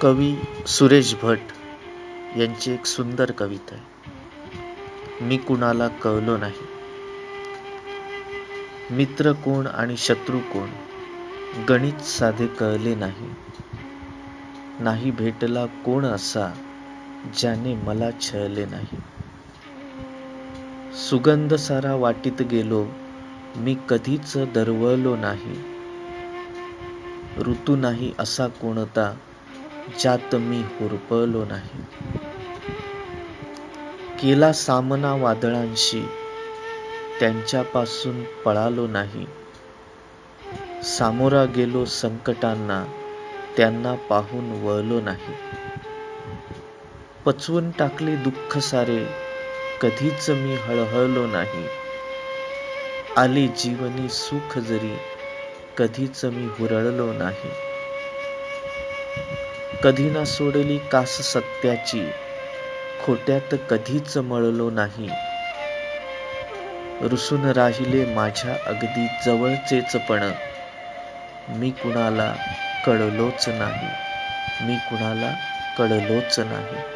कवी सुरेश भट यांची एक सुंदर कविता आहे. मी कुणाला कळलो नाही. मित्र कोण आणि शत्रू कोण गणित साधे कळले नाही. नाही भेटला कोण असा ज्याने मला छळले नाही. सुगंध सारा वाटीत गेलो मी कधीच दरवळलो नाही. ऋतू नाही असा कोणता ज्यात मी हुरपळलो नाही. केला सामना वादळांशी त्यांच्यापासून पळालो नाही. सामोरा गेलो संकटांना त्यांना पाहून वळलो नाही. पचवून टाकले दुःख सारे कधीच मी हळहळलो नाही. आले जीवनी सुख जरी कधीच मी हुरळलो नाही. कधी ना सोडली कास सत्याची. खोट्यात कधीच मळलो नाही. रुसून राहिले माझ्या अगदी जवळचेच पण. मी कुणाला कळलोच नाही. मी कुणाला कळलोच नाही.